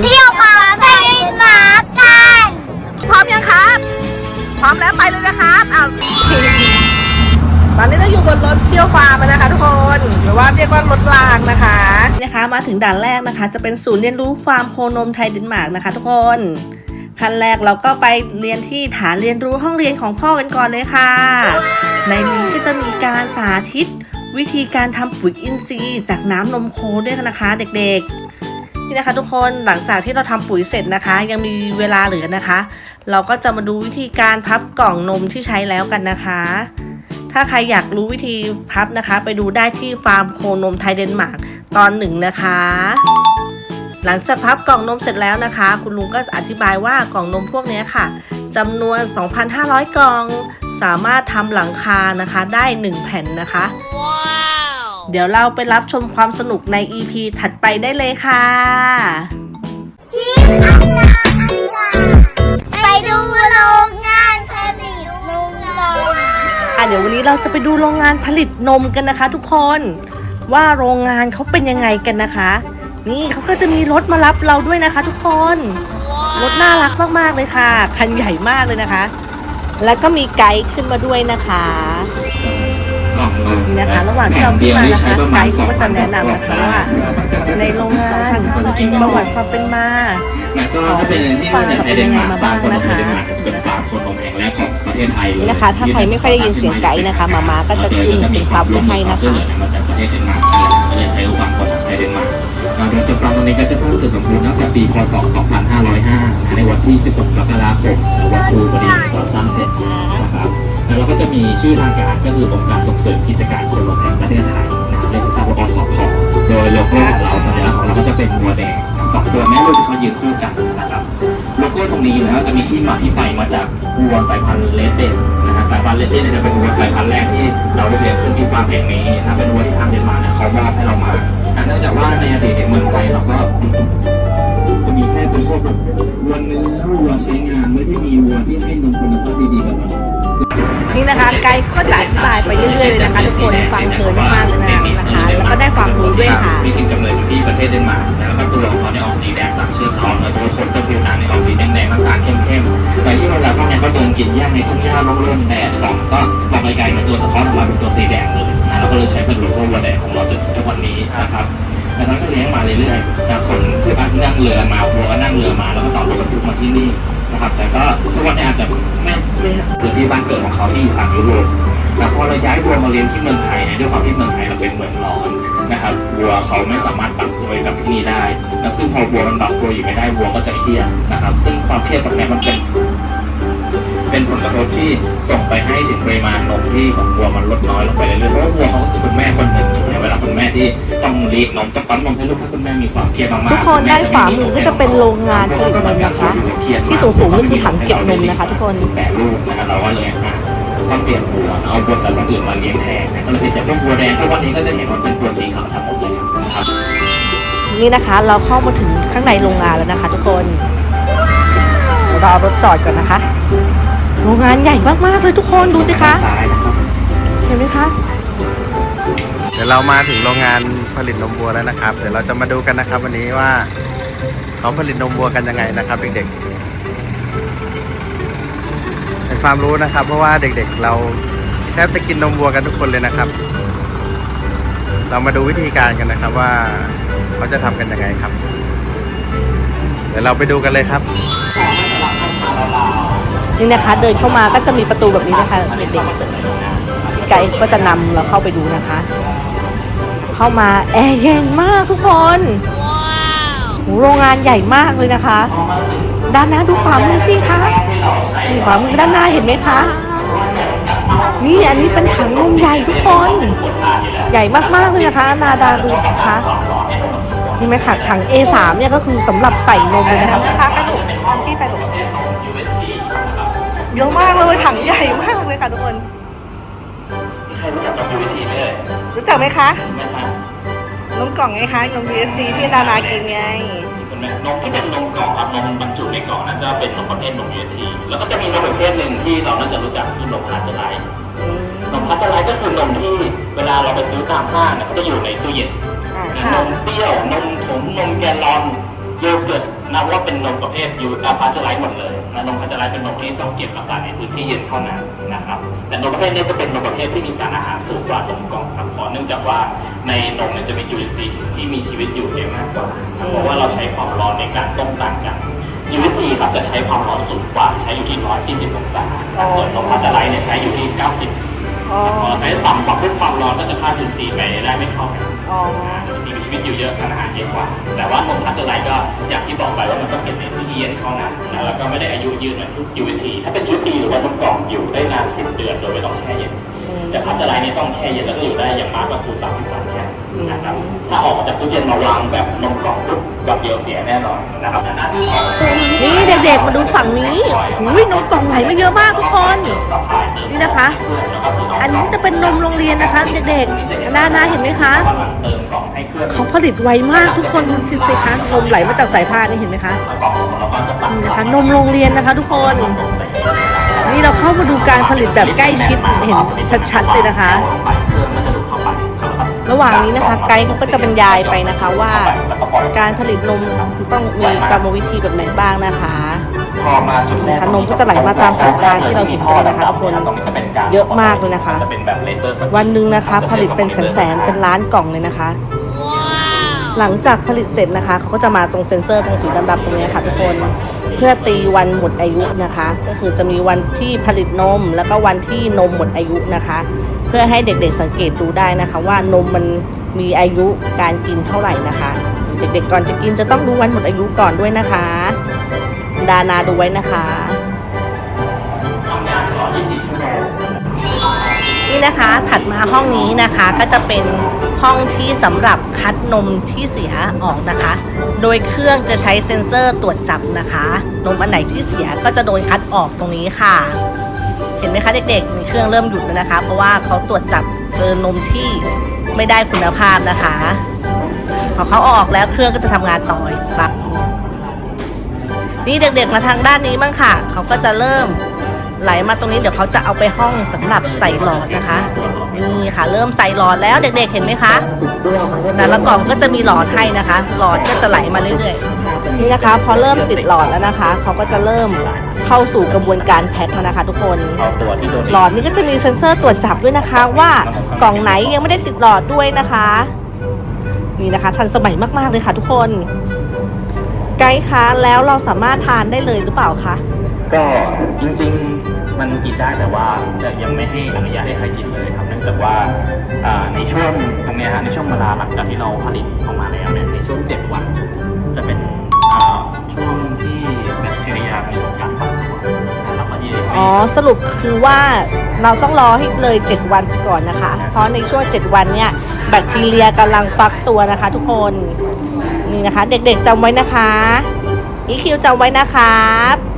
เที่ยวมาไปหมากันพร้อมยังครับ พร้อมแล้วไปเลยนะครับอ้าวตอนนี้เราอยู่บนรถเที่ยวฟาร์มนะคะทุกคนหรือว่าเรียกว่ารถรางนะคะนะคะมาถึงด่านแรกนะคะ จะเป็นศูนย์เรียนรู้ฟาร์มโคนมไทยเดนมาร์กนะคะ ทุกคนขั้นแรกเราก็ไปเรียนที่ฐานเรียนรู้ห้องเรียนของพ่อกันก่อนเลยค่ะ ในนี้ก็จะมีการสาธิต วิธีการทำปุ๋ยอินทรีย์ จากน้ำนมโคด้วยนะคะ เด็กๆ นี่นะคะทุกคนหลังจากที่เราทำปุ๋ยเสร็จนะคะ ยังมีเวลาเหลือนะคะ เราก็จะมาดูวิธีการพับกล่องนมที่ใช้แล้วกันนะคะ ถ้าใครอยากรู้วิธีพับนะคะ ไปดูได้ที่ฟาร์มโคนมไทยเดนมาร์กตอนหนึ่งนะคะ หลังจากพับกล่องนมเสร็จแล้วนะคะ คุณลุงก็อธิบายว่ากล่องนมพวกนี้ค่ะจำนวน 2,500 กล่อง สามารถทำหลังคานะคะได้ 1 แผ่นนะคะ เดี๋ยวเราไปรับชมความสนุกใน EP ถัดไปได้เลยค่ะชิมอันนาไปดูโรงงานผลิตนมเลยอะเดี๋ยววันนี้เราจะไปดูโรงงานผลิตนมกันนะคะ ทุกคนว่าโรงงานเขาเป็นยังไงกันนะคะ นี่เขาก็จะมีรถมารับเราด้วยนะคะ ทุกคน รถน่ารักมากๆเลยค่ะ คันใหญ่มากเลยนะคะ แล้วก็มีไกด์ขึ้นมาด้วยนะคะกล่อง นมนี่นะคะ ระหว่างที่เราขึ้นมานะคะไกด์เขาก็จะแนะนำนะคะว่าในโรงงานมีประวัติความเป็นมาแล้วก็ถ้าเป็นที่มาจากไทยเดนมาร์กฟาร์มโคนมไทยเดนมาร์กจะเป็นฟาร์มโคนมแห่งแรกของประเทศไทยเลยนี่นะคะ ถ้าใครไม่ค่อยได้ยินเสียงไกด์นะคะมาม่าก็จะขึ้นเป็นภาพไว้ให้นะคะมาจากประเทศเดนมาร์กก็เลยใช้ฟาร์มโคนมไทยเดนมาร์กเราโดยตัวฟาร์มตรงนี้ก็จะสร้างเสร็จสมบูรณ์ตั้งแต่ปีพศ 2505 ในวันที่ 16 กรกฎาคมวันครูพอดีเราสร้างเสร็จนะครับ แล้วเราก็จะมีชื่อทางการก็คือองค์การส่งเสริมกิจการคนลมแห่งประเทศไทยนะครับเรียกสั้นว่าอสคโดยโลโก้ของเราสัญลักษณ์ของเราก็จะเป็นวัวแดงทั้งสองตัวแม่ลูกที่เขายืนคู่กันนะครับโลโก้ตรงนี้แล้วจะมีที่มาที่ไปมาจากวัวสายพันธุ์เลดเดนนะฮะสายพันธุ์เลดเดนจะเป็นวัวสายพันธุ์แรกที่เราได้เรียนขึ้นที่ฟาร์มแห่งนี้นะเป็นวัวที่ทางเดนมาร์กเนี่ยเขามอบให้เรามาเนื่องจากว่าในอดีตในเมืองไทยเราก็จะมีแค่เป็นพวกวัวเนื้อวัวใช้งานไม่ได้มีวัวที่ให้นมคุณภาพดีๆแบบนี้ นี่นะคะไกด์ก็จะอธิบายไปเรื่อยๆเลยนะคะทุกคนฟังเพลินมากๆเลยนะคะ แล้วก็ได้ความรู้ด้วยค่ะมีสิ่งกำเนิดอยู่ที่ประเทศเดนมาร์กแล้วก็ตัวของเขาเนี่ยออกสีแดงตามชื่อเขาแล้วตัวคนก็ผิวหนังเนี่ยออกสีแดงๆน้ำตาลเข้มๆแต่ที่เวลาพวกเนี้ยเขาเดินกินหญ้าในทุ่งหญ้าร่มๆแดดส่องก็มองไกลๆเนี่ยตัวสะท้อนออกมาเป็นตัวสีแดงเลยนะเราก็เลยใช้เป็นโลโก้วัวแดงของเราจนถึงทุกวันนี้นะครับแล้วเราก็เลี้ยงมาเรื่อยๆนะคนที่อาจนั่งเรือมาวัวก็นั่งเรือมาแล้วก็ต่อรถบรรทุกมาที่นี่ นะครับ แต่ก็ทุกวันนี้อาจจะไม่ไม่พื้นที่บ้านเกิดของเขาที่อยู่ทางยุโรปแต่พอเราย้ายวัวมาเลี้ยงที่เมืองไทยเนี่ยด้วยความที่เมืองไทยเราเป็นเมืองร้อนนะครับวัวเขาไม่สามารถปรับตัวกับที่นี่ได้แล้วซึ่งพอวัวมันปรับตัวอยู่ไม่ได้วัวก็จะเครียดนะครับ ซึ่งความเครียดตรงนี้มันเป็น เป็นผลกระทบที่ส่งไปให้ถึงปริมาณนมที่ของวัวมันลดน้อยลงไปเรื่อยๆเพราะวัวเขาก็คือคุณแม่คนหนึ่งอยู่ในเว คุณแม่ที่ต้องเลี้ยงนมต้องปั๊มนมให้ลูกถ้าคุณแม่มีความเครียดมากๆทุกคนด้านขวามือก็จะเป็นโรงงานผลิตนมนะคะ ที่สูงๆนี่คือถังเก็บนมนะคะทุกคนแปรรูปนะครับเราก็เลยอะต้องเปลี่ยนวัวเอาวัวสายพันธุ์อื่นมาเลี้ยงแทนนะก็เลยเปลี่ยนจากพวกวัวแดงทุกวันนี้ก็จะเห็นว่าเป็นตัวสีขาวทั้งหมดเลยครับนี่นะคะเราเข้ามาถึงข้างในโรงงานแล้วนะคะ ทุกคนเราเอารถจอดก่อนนะคะ โรงงานใหญ่มากๆเลยทุกคนดูสิคะซ้ายนะครับเห็นไหมคะเดี๋ยวเรามาถึงโรงงานผลิตนมวัวแล้วนะครับ เดี๋ยวเราจะมาดูกันนะครับ วันนี้ว่าเขาผลิตนมวัวกันยังไงนะครับ เด็กๆเป็นความรู้นะครับ เพราะว่าเด็กๆ เราแทบจะกินนมวัวกันทุกคนเลยนะครับ เรามาดูวิธีการกันนะครับว่าเขาจะทำกันยังไงครับ เดี๋ยวเราไปดูกันเลยครับนี่นะคะ เดินเข้ามาก็จะมีประตูแบบนี้นะคะเด็กๆพี่ไกด์ก็จะนำเราเข้าไปดูนะคะ เข้ามาแอร์เย็นมากทุกคนโหโรงงานใหญ่มากเลยนะคะ ด้านหน้าดูขวามือสิคะนี่ขวามือด้านหน้าเห็นไหมคะ นี่อันนี้เป็นถังนมใหญ่ทุกคน ใหญ่มากๆเลยนะคะ นาดาดูสิคะนี่ไหมคะถัง A3 เนี่ยก็คือสำหรับใส่นมเลยนะคะนะคะกระดูกออมที่ไปหลเยอะมากเลยถังใหญ่มากเลยค่ะทุกคน ใครรู้จักกับ UVT ไหมเอ่ยรู้จักไหมคะไม่ทันนมกล่องไงคะนม USC ที่นานากินไงคุณแม่นมที่เป็นนมกล่องกับนมบรรจุในกล่องนั้นจะเป็นนมประเภทนม UVT แล้วก็จะมีนมประเภทหนึ่งที่เราน่าจะรู้จักที่นมพาสเจอร์ไลท์นมพาสเจอร์ไลท์ก็คือนมที่เวลาเราไปซื้อตามห้างเนี่ยเขาจะอยู่ในตู้เย็น อ่านะค่ะนมเปรี้ยวนมผงนมแกลลอนโยเกิร์ตนับว่าเป็นนมประเภทยูอาพาสเจอร์ไลท์หมดเลย นะนมพาสเจอร์ไลท์เป็นนมที่ต้องเก็บรักษาในพื้นที่เย็นเท่านั้นนะครับ แต่นมประเภทนี้จะเป็นนมประเภทที่มีสารอาหารสูงกว่านมกล่องครับเพราะเนื่องจากว่าในนมเนี่ยจะมีจุลินทรีย์ที่มีชีวิตอยู่เยอะมากกว่าครับเพราะว่าเราใช้ความร้อนในการต้มต่างกัน UVC ครับจะใช้ความร้อนสูงกว่าใช้อยู่ที่ 140 องศาครับส่วนนมพาสเจอร์ไลท์เนี่ยใช้อยู่ที่ 90อ๋อพอใช้ต่ำกว่าปุ๊บความร้อนก็จะค่าจุลินทรีย์ไปได้ไม่เท่ากัน สิ่งมีชีวิตอยู่เยอะสารอาหารเยอะกว่า แต่ว่านมพัชไลก็อย่างที่บอกไปว่ามันต้องเก็บในที่เย็นเท่านั้นนะแล้วก็ไม่ได้อายุยืนเหมือนทุก UVT ถ้าเป็น UVT หรือว่านมกล่องอยู่ได้นานสิบเดือนโดยไม่ต้องแช่เย็น แต่พัชไลเนี่ยต้องแช่เย็นแล้วก็อยู่ได้อย่างมากก็คือ30วันแค่นะครับถ้าออกมาจากตู้เย็นมาวางแบบนมกล่องปุ๊บแบบเดียวเสียแน่นอนนะครับหน้าที่ของนี่เด็กๆมาดูฝั่งนี้อุ้ยนมกล่องไหลมาเยอะมากทุกคนนี่นะคะ อันนี้จะเป็นนมโรงเรียนนะคะ เด็กๆนานาเห็นไหมคะเติมกล่องให้เครื่องเขาผลิตไวมากทุกคนดูสิสิคะนมไหลมาจากสายพานนี่เห็นไหมคะกล่องแล้วก็จะสั่งนี่นะคะนมโรงเรียนนะคะ ทุกคน นี่เราเข้ามาดูการผลิตแบบใกล้ชิดเห็นชัดๆเลยนะคะเครื่องมันจะดูดเข้าไปครับระหว่างนี้นะคะ ไกด์เขาก็จะบรรยายไปนะคะว่าการผลิตนมต้องมีกรรมวิธีแบบไหนบ้างนะคะพอมาจุดแรกขนมก็จะไหลมาตามสายพานที่เราเห็นกันนะคะทุกคนตรงนี้จะเป็นการเยอะมากเลยนะคะจะเป็นแบบเลเซอร์สกวันหนึ่งนะคะผลิตเป็นแสนๆเป็นล้านกล่องเลยนะคะ หลังจากผลิตเสร็จนะคะเขาก็จะมาตรงเซ็นเซอร์ตรงสีดำๆตรงนี้ค่ะทุกคน เพื่อตีวันหมดอายุนะคะ ก็คือจะมีวันที่ผลิตนม แล้วก็วันที่นมหมดอายุนะคะ เพื่อให้เด็กๆสังเกตดูได้นะคะ ว่านมมันมีอายุการกินเท่าไหร่นะคะ เด็กๆก่อนจะกินจะต้องดูวันหมดอายุก่อนด้วยนะคะ ดานาดูไว้นะคะ นี่นะคะถัดมาห้องนี้นะคะก็จะเป็นห้องที่สำหรับคัดนมที่เสียออกนะคะ โดยเครื่องจะใช้เซ็นเซอร์ตรวจจับนะคะ นมอันไหนที่เสียก็จะโดนคัดออกตรงนี้ค่ะ เห็นไหมคะเด็กๆมีเครื่องเริ่มหยุดแล้วนะคะ เพราะว่าเขาตรวจจับเจอนมที่ไม่ได้คุณภาพนะคะพอเขาอาออกแล้วเครื่องก็จะทำงานต่ออีกครับนี่เด็กๆมาทางด้านนี้บ้างค่ะ เขาก็จะเริ่ม ไหลมาตรงนี้เดี๋ยวเขาจะเอาไปห้องสำหรับใส่หลอดนะคะ นี่ค่ะ เริ่มใส่หลอดแล้วเด็กๆเห็นไหมคะแต่ละกล่องก็จะมีหลอดให้นะคะ หลอดก็จะไหลมาเรื่อยๆนี่นะคะ พอเริ่มติดหลอดแล้วนะคะเขาก็จะเริ่มเข้าสู่กระบวนการแพ็คแล้วนะคะ ทุกคนเอาตัวที่โดนหลอดนี้ก็จะมีเซ็นเซอร์ตรวจจับด้วยนะคะ ว่ากล่องไหนยังไม่ได้ติดหลอดด้วยนะคะ นี่นะคะ ทันสมัยมากๆเลยค่ะทุกคนไกด์คะแล้วเราสามารถทานได้เลยหรือเปล่าคะก็จริงๆ มันกินได้แต่ว่าจะยังไม่ให้อนุญาตให้ใครกินเลยครับเนื่องจากว่าอ่าในช่วงตรงเนี้ยฮะในช่วงเวลาหลังจากที่เราผลิตออกมาแล้วเนี่ยในช่วง 7 วัน จะเป็นอ่าช่วงที่แบคทีเรียมีการฟักตัวนะแล้วก็ที่อ๋อสรุปคือว่าเราต้องรอให้เลย 7 วันไปก่อนนะคะ เพราะในช่วง 7 วันเนี่ยแบคทีเรียกำลังฟักตัวนะคะ ทุกคนนี่นะคะ เด็กๆจำไว้นะคะอีคิวจำไว้นะครับ